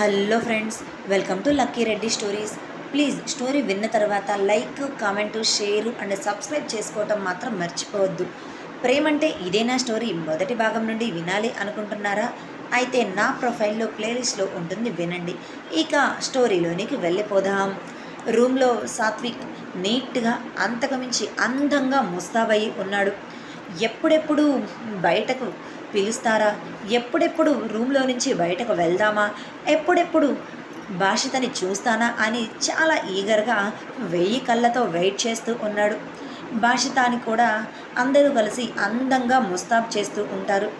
Hello friends welcome to lucky Reddy stories. Please story విన్న తర్వాత like comment share and subscribe చేసుకోవటం మాత్రం మర్చిపోవద్దు. ప్రేమంటే ఇదేనా స్టోరీ మొదటి భాగం నుండి వినాలి అనుకుంటున్నారా? అయితే నా ప్రొఫైల్లో ప్లేలిస్ట్లో ఉంటుంది వినండి. ఇక స్టోరీలోనికి వెళ్ళిపోదాం. రూమ్లో సాత్విక్ నీట్గా అంతకుమించి అందంగా ముస్తాబయ్యి ఉన్నాడు. ఎప్పుడెప్పుడు బయటకు పిలుస్తారా? ఎప్పుడెప్పుడు రూమ్లో నుంచి బయటకు వెళ్దామా? ఎప్పుడెప్పుడు? భాషితని చూస్తానా అని చాలా ఈగర్గా వెయ్యి కళ్ళతో వెయిట్ చేస్తూ ఉన్నాడు. భాషితాని కూడా అందరూ కలిసి అందంగా ముస్తాబ్ చేస్తూ ఉంటారు.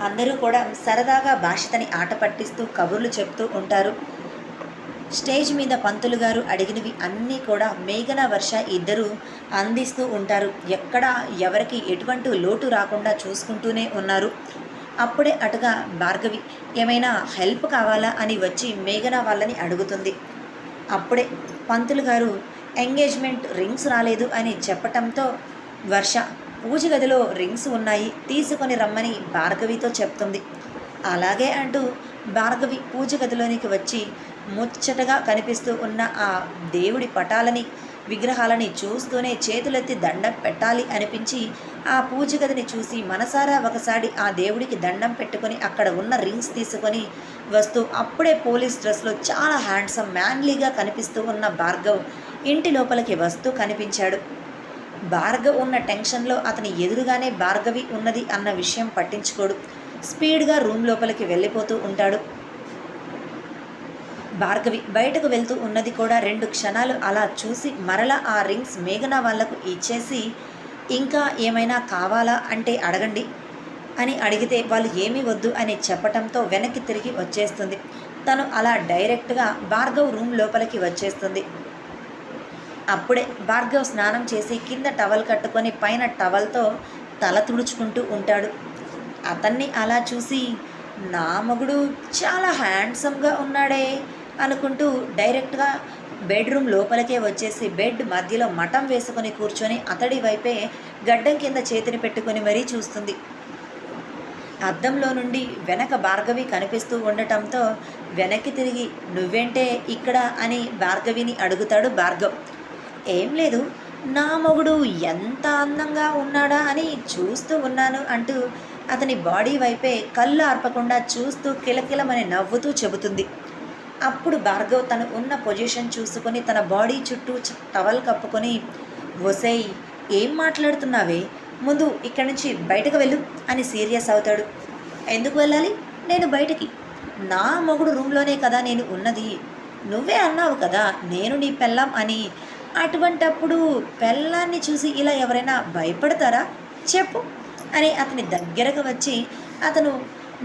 అందరూ కూడా సరదాగా భాషితని ఆట పట్టిస్తూ కబుర్లు చెప్తూ ఉంటారు. స్టేజ్ మీద పంతులు గారు అడిగినవి అన్నీ కూడా మేఘన వర్ష ఇద్దరు అందిస్తూ ఉంటారు. ఎక్కడ ఎవరికి ఎటువంటి లోటు రాకుండా చూసుకుంటూనే ఉన్నారు. అప్పుడే అటుగా భార్గవి ఏమైనా హెల్ప్ కావాలా అని వచ్చి మేఘన వాళ్ళని అడుగుతుంది. అప్పుడే పంతులు గారు ఎంగేజ్మెంట్ రింగ్స్ రాలేదు అని చెప్పటంతో వర్ష పూజ గదిలో రింగ్స్ ఉన్నాయి తీసుకొని రమ్మని భార్గవితో చెప్తుంది. అలాగే అంటూ భార్గవి పూజ గదిలోనికి వచ్చి ముచ్చటగా కనిపిస్తూ ఉన్న ఆ దేవుడి పటాలని విగ్రహాలని చూస్తూనే చేతులెత్తి దండం పెట్టాలి అనిపించి ఆ పూజ గదిని చూసి మనసారా ఒకసారి ఆ దేవుడికి దండం పెట్టుకొని అక్కడ ఉన్న రింగ్స్ తీసుకొని వస్తూ అప్పుడే పోలీస్ డ్రెస్లో చాలా హ్యాండ్సమ్ మ్యాన్లీగా కనిపిస్తూ ఉన్న భార్గవ్ ఇంటి లోపలికి వస్తూ కనిపించాడు. భార్గవ్ ఉన్న టెన్షన్లో అతని ఎదురుగానే భార్గవి ఉన్నది అన్న విషయం పట్టించుకోడు. స్పీడ్గా రూమ్ లోపలికి వెళ్ళిపోతూ ఉంటాడు. భార్గవి బయటకు వెళ్తూ ఉన్నది కూడా రెండు క్షణాలు అలా చూసి మరలా ఆ రింగ్స్ మేఘన వాళ్ళకు ఇచ్చేసి ఇంకా ఏమైనా కావాలా అంటే అడగండి అని అడిగితే వాళ్ళు ఏమీ వద్దు అని చెప్పటంతో వెనక్కి తిరిగి వచ్చేస్తుంది. తను అలా డైరెక్ట్గా భార్గవ్ రూమ్ లోపలికి వచ్చేస్తుంది. అప్పుడే భార్గవ్ స్నానం చేసి కింద టవల్ కట్టుకొని పైన టవల్తో తల తుడుచుకుంటూ ఉంటాడు. అతన్ని అలా చూసి నా మగుడు చాలా హ్యాండ్సమ్గా ఉన్నాడే అనుకుంటూ డైరెక్ట్గా బెడ్రూమ్ లోపలికే వచ్చేసి బెడ్ మధ్యలో మఠం వేసుకొని కూర్చొని అతడి వైపే గడ్డం కింద చేతిని పెట్టుకొని మరీ చూస్తుంది. అద్దంలో నుండి వెనక భార్గవి కనిపిస్తూ ఉండటంతో వెనక్కి తిరిగి నువ్వేంటే ఇక్కడ? అని భార్గవిని అడుగుతాడు భార్గవ్. ఏం లేదు నా మొగుడు ఎంత అందంగా ఉన్నాడా అని చూస్తూ ఉన్నాను అంటూ అతని బాడీ వైపే కళ్ళు ఆర్పకుండా చూస్తూ కిలకిలమని నవ్వుతూ చెబుతుంది. అప్పుడు భార్గవ్ తను ఉన్న పొజిషన్ చూసుకొని తన బాడీ చుట్టూ టవల్ కప్పుకొని ఒసేయ్ ఏం మాట్లాడుతున్నావే? ముందు ఇక్కడి నుంచి బయటకు వెళ్ళు అని సీరియస్ అవుతాడు. ఎందుకు వెళ్ళాలి? నేను బయటికి. నా మొగుడు రూమ్లోనే కదా నేను ఉన్నది. నువ్వే అన్నావు కదా నేను నీ పెళ్ళాం అని. అటువంటప్పుడు పెళ్ళాన్ని చూసి ఇలా ఎవరైనా భయపడతారా? చెప్పు అని అతని దగ్గరకు వచ్చి అతను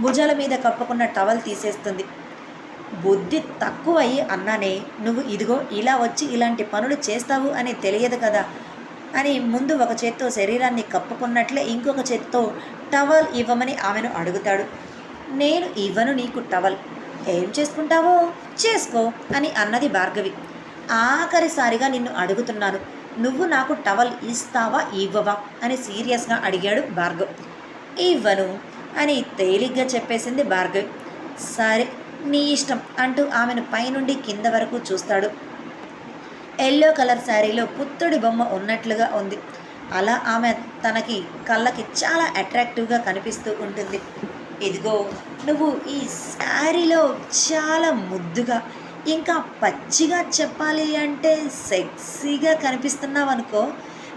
భుజాల మీద కప్పుకున్న టవల్ తీసేస్తుంది. బుద్ధి తక్కువయ్యి అన్నానే నువ్వు ఇదిగో ఇలా వచ్చి ఇలాంటి పనులు చేస్తావు అని తెలియదు కదా అని ముందు ఒక చేత్తో శరీరాన్ని కప్పుకున్నట్లే ఇంకొక చేత్తో టవల్ ఇవ్వమని ఆమెను అడుగుతాడు. నేను ఇవ్వను నీకు టవల్. ఏం చేసుకుంటావో? చేసుకో అని అన్నది భార్గవి. ఆఖరిసారిగా నిన్ను అడుగుతున్నాను. నువ్వు నాకు టవల్ ఇస్తావా? ఇవ్వవా? అని సీరియస్గా అడిగాడు భార్గవ్. ఇవ్వను అని తేలిగ్గా చెప్పేసింది భార్గవి. సరే నీ ఇష్టం అంటూ ఆమెను పైనుండి కింద వరకు చూస్తాడు. ఎల్లో కలర్ శారీలో పుత్తుడి బొమ్మ ఉన్నట్లుగా ఉంది. అలా ఆమె తనకి కళ్ళకి చాలా అట్రాక్టివ్గా కనిపిస్తూ ఉంటుంది. ఇదిగో నువ్వు ఈ శారీలో చాలా ముద్దుగా ఇంకా పచ్చిగా చెప్పాలి అంటే సెక్సీగా కనిపిస్తున్నావు అనుకో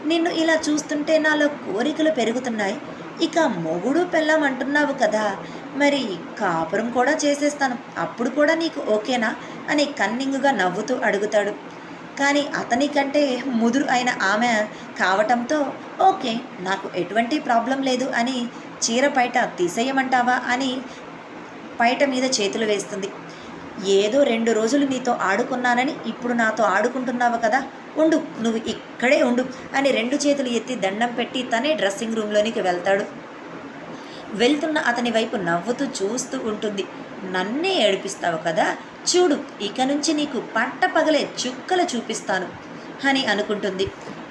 నిన్ను ఇలా చూస్తుంటే నాలో కోరికలు పెరుగుతున్నాయి. ఇక మొగుడు పెళ్ళం అంటున్నావు కదా మరి కాపురం కూడా చేసేస్తాను. అప్పుడు కూడా నీకు ఓకేనా? అని కన్నింగుగా నవ్వుతూ అడుగుతాడు. కానీ అతని కంటే ముదురు అయిన ఆమె కావటంతో ఓకే నాకు ఎటువంటి ప్రాబ్లం లేదు అని చీర పైట తీసేయమంటావా? అని పైట మీద చేతులు వేస్తుంది. ఏదో రెండు రోజులు నీతో ఆడుకున్నానని ఇప్పుడు నాతో ఆడుకుంటున్నావు కదా? ఉండు నువ్వు ఇక్కడే ఉండు అని రెండు చేతులు ఎత్తి దండం పెట్టి తనే డ్రెస్సింగ్ రూమ్లోనికి వెళ్తాడు. వెళ్తున్న అతని వైపు నవ్వుతూ చూస్తూ ఉంటుంది. నన్నే ఏడిపిస్తావు కదా? చూడు ఇక నుంచి నీకు పట్ట పగలే చుక్కలు చూపిస్తాను అని అనుకుంటుంది.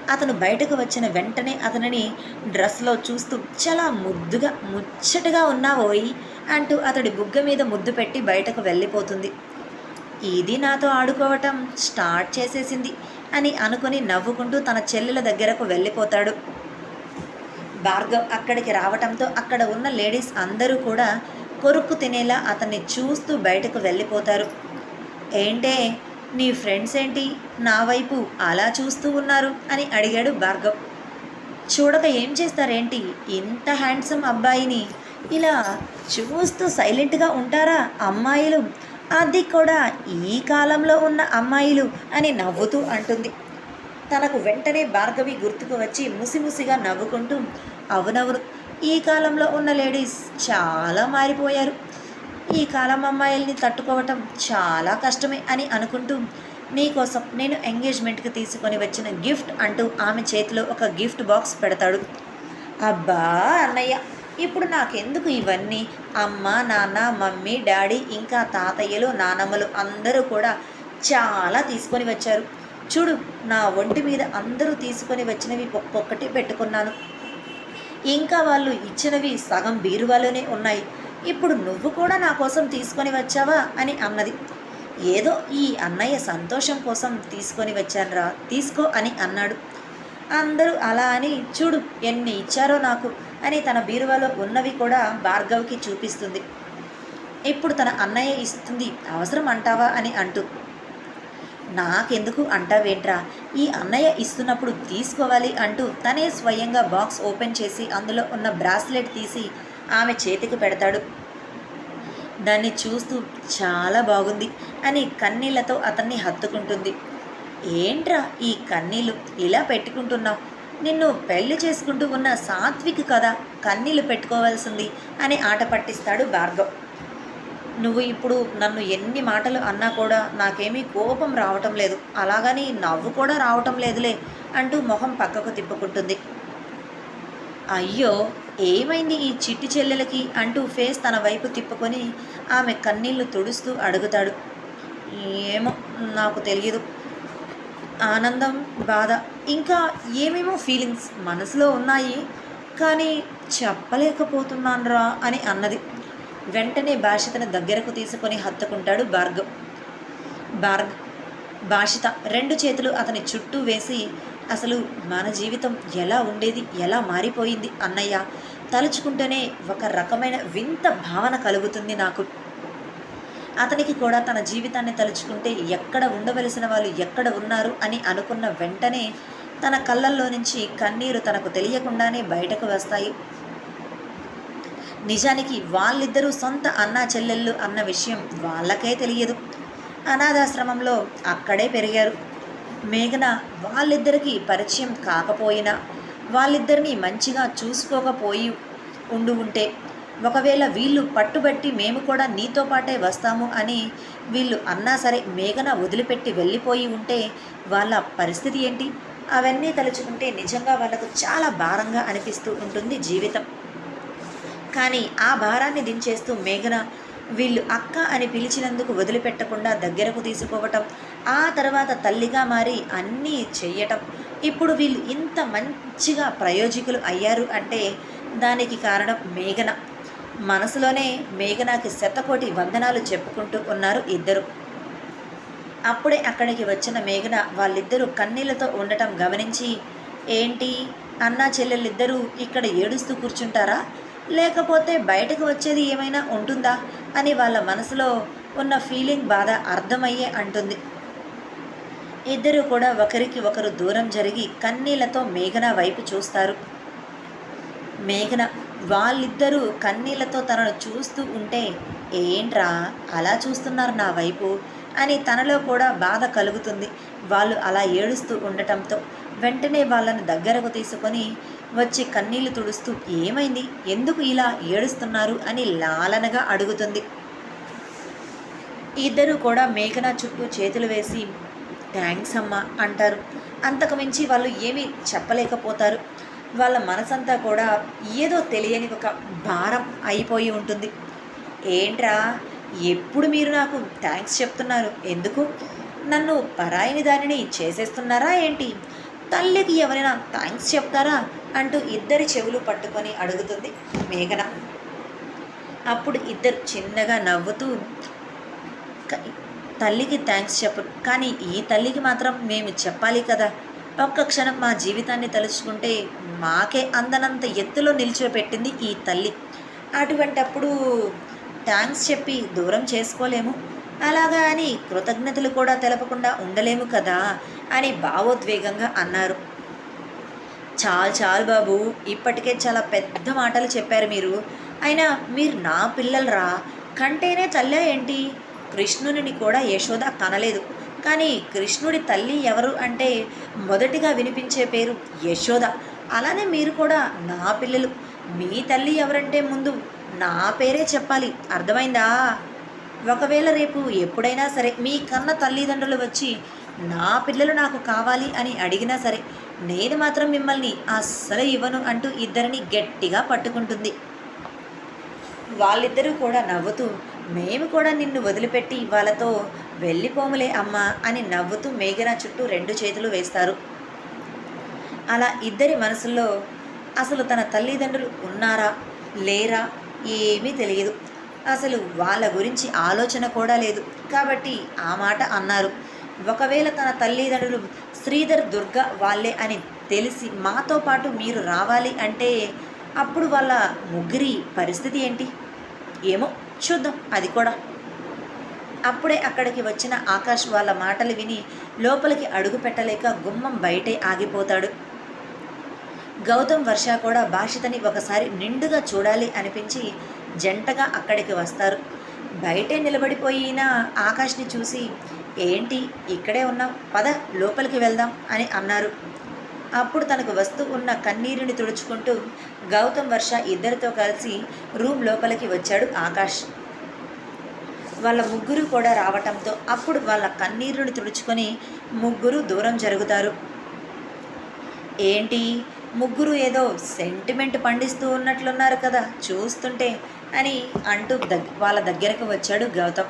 అతను బయటకు వచ్చిన వెంటనే అతనిని డ్రెస్లో చూస్తూ చాలా ముద్దుగా ముచ్చటగా ఉన్నావోయి అంటూ అతడి బుగ్గ మీద ముద్దు పెట్టి బయటకు వెళ్ళిపోతుంది. ఇది నాతో ఆడుకోవటం స్టార్ట్ చేసేసింది అని అనుకుని నవ్వుకుంటూ తన చెల్లెల దగ్గరకు వెళ్ళిపోతాడు. భార్గవ్ అక్కడికి రావటంతో అక్కడ ఉన్న లేడీస్ అందరూ కూడా కొరుక్కు తినేలా అతన్ని చూస్తూ బయటకు వెళ్ళిపోతారు. ఏంటే నీ ఫ్రెండ్స్ ఏంటి? నా వైపు అలా చూస్తూ ఉన్నారు అని అడిగాడు భార్గవ్. చూడక ఏం చేస్తారేంటి? ఇంత హ్యాండ్సమ్ అబ్బాయిని ఇలా చూస్తూ సైలెంట్గా ఉంటారా అమ్మాయిలు? అది కూడా ఈ కాలంలో ఉన్న అమ్మాయిలు అని నవ్వుతూ అంటుంది. తనకు వెంటనే భార్గవి గుర్తుకు వచ్చి ముసిముసిగా నవ్వుకుంటూ అవునవును ఈ కాలంలో ఉన్న లేడీస్ చాలా మారిపోయారు. ఈ కాలం అమ్మాయిల్ని తట్టుకోవటం చాలా కష్టమే అని అనుకుంటూ నీకోసం నేను ఎంగేజ్మెంట్కి తీసుకొని వచ్చిన గిఫ్ట్ అంటూ ఆమె చేతిలో ఒక గిఫ్ట్ బాక్స్ పెడతాడు. అబ్బా అన్నయ్య ఇప్పుడు నాకెందుకు ఇవన్నీ? అమ్మ నాన్న మమ్మీ డాడీ ఇంకా తాతయ్యలు నానమ్మలు అందరూ కూడా చాలా తీసుకొని వచ్చారు. చూడు నా ఒంటి మీద అందరూ తీసుకొని వచ్చినవి ఒక్కొక్కటి పెట్టుకున్నాను. ఇంకా వాళ్ళు ఇచ్చినవి సగం బీరువాలోనే ఉన్నాయి. ఇప్పుడు నువ్వు కూడా నా కోసం తీసుకొని వచ్చావా? అని అన్నది. ఏదో ఈ అన్నయ్య సంతోషం కోసం తీసుకొని వచ్చానురా తీసుకో అని అన్నాడు. అందరూ అలా అని చూడు ఎన్ని ఇచ్చారో నాకు అని తన బీరువాలో ఉన్నవి కూడా భార్గవ్కి చూపిస్తుంది. ఇప్పుడు తన అన్నయ్య ఇస్తుంది అవసరం అంటావా? అని అంటూ నాకెందుకు అంటావేంట్రా? ఈ అన్నయ్య ఇస్తున్నప్పుడు తీసుకోవాలి అంటూ తనే స్వయంగా బాక్స్ ఓపెన్ చేసి అందులో ఉన్న బ్రాస్లెట్ తీసి ఆమె చేతికి పెడతాడు. దాన్ని చూస్తూ చాలా బాగుంది అని కన్నీళ్ళతో అతన్ని హత్తుకుంటుంది. ఏంట్రా ఈ కన్నీళ్ళు ఇలా పెట్టుకుంటున్నావు? నిన్ను పెళ్ళి చేసుకుంటూ ఉన్న సాత్విక్ కదా కన్నీళ్ళు పెట్టుకోవాల్సింది అని ఆట పట్టిస్తాడు భార్గవ్. నువ్వు ఇప్పుడు నన్ను ఎన్ని మాటలు అన్నా కూడా నాకేమీ కోపం రావటం లేదు. అలాగని నవ్వు కూడా రావటం లేదులే అంటూ మొహం పక్కకు తిప్పుకుంటుంది. అయ్యో ఏమైంది ఈ చిట్టి చెల్లెలకి అంటూ ఫేస్ తన వైపు తిప్పుకొని ఆమె కన్నీళ్ళు తుడుస్తూ అడుగుతాడు. ఏమో నాకు తెలియదు ఆనందం బాధ ఇంకా ఏమేమో ఫీలింగ్స్ మనసులో ఉన్నాయి. కానీ చెప్పలేకపోతున్నానురా అని అన్నది. వెంటనే భాషితను దగ్గరకు తీసుకొని హత్తుకుంటాడు భార్గవ్ బార్గ్ భాషిత రెండు చేతులు అతని చుట్టూ వేసి అసలు మన జీవితం ఎలా ఉండేది? ఎలా మారిపోయింది అన్నయ్య? తలుచుకుంటేనే ఒక రకమైన వింత భావన కలుగుతుంది నాకు. అతనికి కూడా తన జీవితాన్ని తలుచుకుంటే ఎక్కడ ఉండవలసిన వాళ్ళు ఎక్కడ ఉన్నారు అని అనుకున్న వెంటనే తన కళ్ళల్లో నుంచి కన్నీరు తనకు తెలియకుండానే బయటకు వస్తాయి. నిజానికి వాళ్ళిద్దరూ సొంత అన్నా చెల్లెళ్ళు అన్న విషయం వాళ్ళకే తెలియదు. అనాథాశ్రమంలో అక్కడే పెరిగారు. మేఘన వాళ్ళిద్దరికీ పరిచయం కాకపోయినా వాళ్ళిద్దరినీ మంచిగా చూసుకోకపోయి ఉండు ఉంటే ఒకవేళ వీళ్ళు పట్టుబట్టి మేము కూడా నీతో పాటే వస్తాము అని వీళ్ళు అన్నా సరే మేఘన వదిలిపెట్టి వెళ్ళిపోయి ఉంటే వాళ్ళ పరిస్థితి ఏంటి? అవన్నీ తలుచుకుంటే నిజంగా వాళ్ళకు చాలా భారంగా అనిపిస్తూ ఉంటుంది జీవితం. కానీ ఆ భారాన్ని దించేస్తూ మేఘన వీళ్ళు అక్క అని పిలిచినందుకు వదిలిపెట్టకుండా దగ్గరకు తీసుకోవటం ఆ తర్వాత తల్లిగా మారి అన్నీ చెయ్యటం. ఇప్పుడు వీళ్ళు ఇంత మంచిగా ప్రయోజకులు అయ్యారు అంటే దానికి కారణం మేఘన. మనసులోనే మేఘనాకి శతకోటి వందనాలు చెప్పుకుంటూ ఉన్నారు ఇద్దరు. అప్పుడే అక్కడికి వచ్చిన మేఘన వాళ్ళిద్దరూ కన్నీళ్ళతో ఉండటం గమనించి ఏంటి? అన్నా చెల్లెళ్ళిద్దరూ ఇక్కడ ఏడుస్తూ కూర్చుంటారా? లేకపోతే బయటకు వచ్చేది ఏమైనా ఉంటుందా? అని వాళ్ళ మనసులో ఉన్న ఫీలింగ్ బాధ అర్థమయ్యే అంటుంది. ఇద్దరు కూడా ఒకరికి ఒకరు దూరం జరిగి కన్నీళ్ళతో మేఘన వైపు చూస్తారు. మేఘన వాళ్ళిద్దరూ కన్నీళ్ళతో తనను చూస్తూ ఉంటే ఏంట్రా అలా చూస్తున్నారు నా వైపు? అని తనలో కూడా బాధ కలుగుతుంది. వాళ్ళు అలా ఏడుస్తూ ఉండటంతో వెంటనే వాళ్ళని దగ్గరకు తీసుకొని వచ్చి కన్నీళ్ళు తుడుస్తూ ఏమైంది? ఎందుకు ఇలా ఏడుస్తున్నారు? అని లాలనగా అడుగుతుంది. ఇద్దరూ కూడా మేఘనా చుట్టూ చేతులు వేసి థ్యాంక్స్ అమ్మా అంటారు. అంతకు మించి వాళ్ళు ఏమీ చెప్పలేకపోతారు. వాళ్ళ మనసంతా కూడా ఏదో తెలియని ఒక భారం అయిపోయి ఉంటుంది. ఏంట్రా? ఎప్పుడు మీరు నాకు థ్యాంక్స్ చెప్తున్నారు? ఎందుకు? నన్ను పరాయిని దానిని చేసేస్తున్నారా ఏంటి? తల్లికి ఎవరైనా థ్యాంక్స్ చెప్తారా? అంటూ ఇద్దరి చెవులు పట్టుకొని అడుగుతుంది మేఘన. అప్పుడు ఇద్దరు చిన్నగా నవ్వుతూ తల్లికి థ్యాంక్స్ చెప్పు కానీ ఈ తల్లికి మాత్రం మేము చెప్పాలి కదా. ఒక్క క్షణం మా జీవితాన్ని తలుచుకుంటే మాకే అందనంత ఎత్తులో నిలిచిపెట్టింది ఈ తల్లి. అటువంటప్పుడు థ్యాంక్స్ చెప్పి దూరం చేసుకోలేము. అలాగా అని కృతజ్ఞతలు కూడా తెలపకుండా ఉండలేము కదా అని భావోద్వేగంగా అన్నారు. చాలు చాలు బాబు. ఇప్పటికే చాలా పెద్ద మాటలు చెప్పారు మీరు. అయినా మీరు నా పిల్లలరా? కంటేనే తల్లా ఏంటి? కృష్ణుని కూడా యశోద కనలేదు. కానీ కృష్ణుడి తల్లి ఎవరు అంటే మొదటిగా వినిపించే పేరు యశోద. అలానే మీరు కూడా నా పిల్లలు. మీ తల్లి ఎవరంటే ముందు నా పేరే చెప్పాలి. అర్థమైందా? ఒకవేళ రేపు ఎప్పుడైనా సరే మీ కన్న తల్లిదండ్రులు వచ్చి నా పిల్లలు నాకు కావాలి అని అడిగినా సరే నేను మాత్రం మిమ్మల్ని అస్సలు ఇవ్వను అంటూ ఇద్దరిని గట్టిగా పట్టుకుంటుంది. వాళ్ళిద్దరూ కూడా నవ్వుతూ మేము కూడా నిన్ను వదిలిపెట్టి వాళ్ళతో వెళ్ళిపోములే అమ్మా అని నవ్వుతూ మేఘన చుట్టూ రెండు చేతులు వేస్తారు. అలా ఇద్దరి మనసుల్లో అసలు తన తల్లిదండ్రులు ఉన్నారా లేరా ఏమీ తెలియదు. అసలు వాళ్ళ గురించి ఆలోచన కూడా లేదు. కాబట్టి ఆ మాట అన్నారు. ఒకవేళ తన తల్లిదండ్రులు శ్రీధర్ దుర్గ వాళ్ళే అని తెలిసి మాతో పాటు మీరు రావాలి అంటే అప్పుడు వాళ్ళ ముగ్గురి పరిస్థితి ఏంటి? ఏమో చూద్దాం అది కూడా. అప్పుడే అక్కడికి వచ్చిన ఆకాష్ వాళ్ళ మాటలు విని లోపలికి అడుగు పెట్టలేక గుమ్మం బయటే ఆగిపోతాడు. గౌతమ్ వర్ష కూడా భాషితని ఒకసారి నిండుగా చూడాలి అనిపించి జంటగా అక్కడికి వస్తారు. బయటే నిలబడిపోయిన ఆకాష్ని చూసి ఏంటి? ఇక్కడే ఉన్నాం పద లోపలికి వెళ్దాం అని అన్నారు. అప్పుడు తనకు వస్తూ ఉన్న కన్నీరుని తుడుచుకుంటూ గౌతమ్ వర్ష ఇద్దరితో కలిసి రూమ్ లోపలికి వచ్చాడు ఆకాష్. వాళ్ళ ముగ్గురు కూడా రావటంతో అప్పుడు వాళ్ళ కన్నీరుని తుడుచుకొని ముగ్గురు దూరం జరుగుతారు. ఏంటి? ముగ్గురు ఏదో సెంటిమెంట్ పండిస్తూ ఉన్నట్లున్నారు కదా చూస్తుంటే అని అంటూ దగ్ వాళ్ళ దగ్గరకు వచ్చాడు గౌతమ్.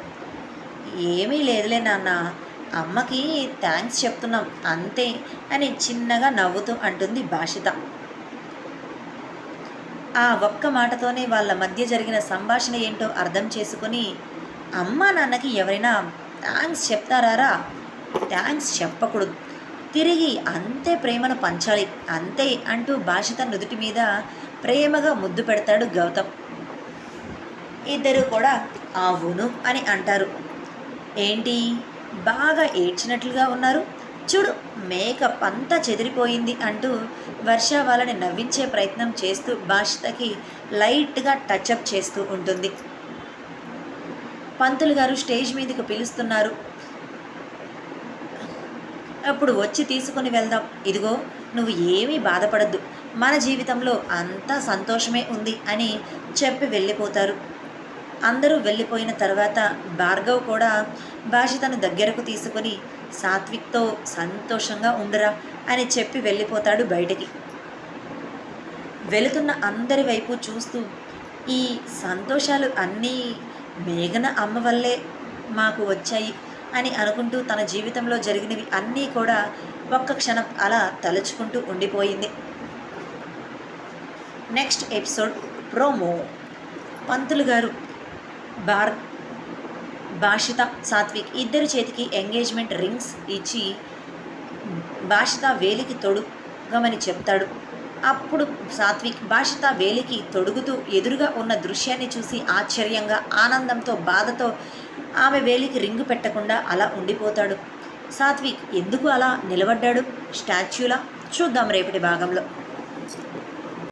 ఏమీ లేదులే నాన్న. అమ్మకి థ్యాంక్స్ చెప్తున్నాం అంతే అని చిన్నగా నవ్వుతూ అంటుంది భాషిత. ఆ ఒక్క మాటతోనే వాళ్ళ మధ్య జరిగిన సంభాషణ ఏంటో అర్థం చేసుకుని అమ్మా నాన్నకి ఎవరైనా థ్యాంక్స్ చెప్తారారా? థ్యాంక్స్ చెప్పకూడదు. తిరిగి అంతే ప్రేమను పంచాలి అంతే అంటూ భాషిత నుదుటి మీద ప్రేమగా ముద్దు పెడతాడు గౌతమ్. ఇద్దరు కూడా అవును అని అంటారు. ఏంటి? బాగా ఏడ్చినట్లుగా ఉన్నారు. చూడు మేకప్ అంతా చెదిరిపోయింది అంటూ వర్ష వాళ్ళని నవ్వించే ప్రయత్నం చేస్తూ భాషితకి లైట్గా టచ్అప్ చేస్తూ ఉంటుంది. పంతులు గారు స్టేజ్ మీదకి పిలుస్తున్నారు. అప్పుడు వచ్చి తీసుకుని వెళ్దాం. ఇదిగో నువ్వు ఏమీ బాధపడద్దు. మన జీవితంలో అంతా సంతోషమే ఉంది అని చెప్పి వెళ్ళిపోతారు. అందరూ వెళ్ళిపోయిన తర్వాత భార్గవ్ కూడా భాషితను దగ్గరకు తీసుకొని సాత్విక్తో సంతోషంగా ఉండరా అని చెప్పి వెళ్ళిపోతాడు బయటికి. వెళుతున్న అందరి వైపు చూస్తూ ఈ సంతోషాలు అన్నీ మేఘన అమ్మ వల్లే మాకు వచ్చాయి అని అనుకుంటూ తన జీవితంలో జరిగినవి అన్నీ కూడా ఒక్క క్షణం అలా తలుచుకుంటూ ఉండిపోయింది. Next episode promo. పంతులు గారు బార్ భాషిత సాత్విక్ ఇద్దరి చేతికి ఎంగేజ్మెంట్ రింగ్స్ ఇచ్చి భాషిత వేలికి తొడుగమని చెప్తాడు. అప్పుడు సాత్విక్ భాషిత వేలికి తొడుగుతూ ఎదురుగా ఉన్న దృశ్యాన్ని చూసి ఆశ్చర్యంగా ఆనందంతో బాధతో ఆమె వేలికి రింగు పెట్టకుండా అలా ఉండిపోతాడు. సాత్విక్ ఎందుకు అలా నిలబడ్డాడు? స్టాచ్యూలా? చూద్దాం రేపటి భాగంలో.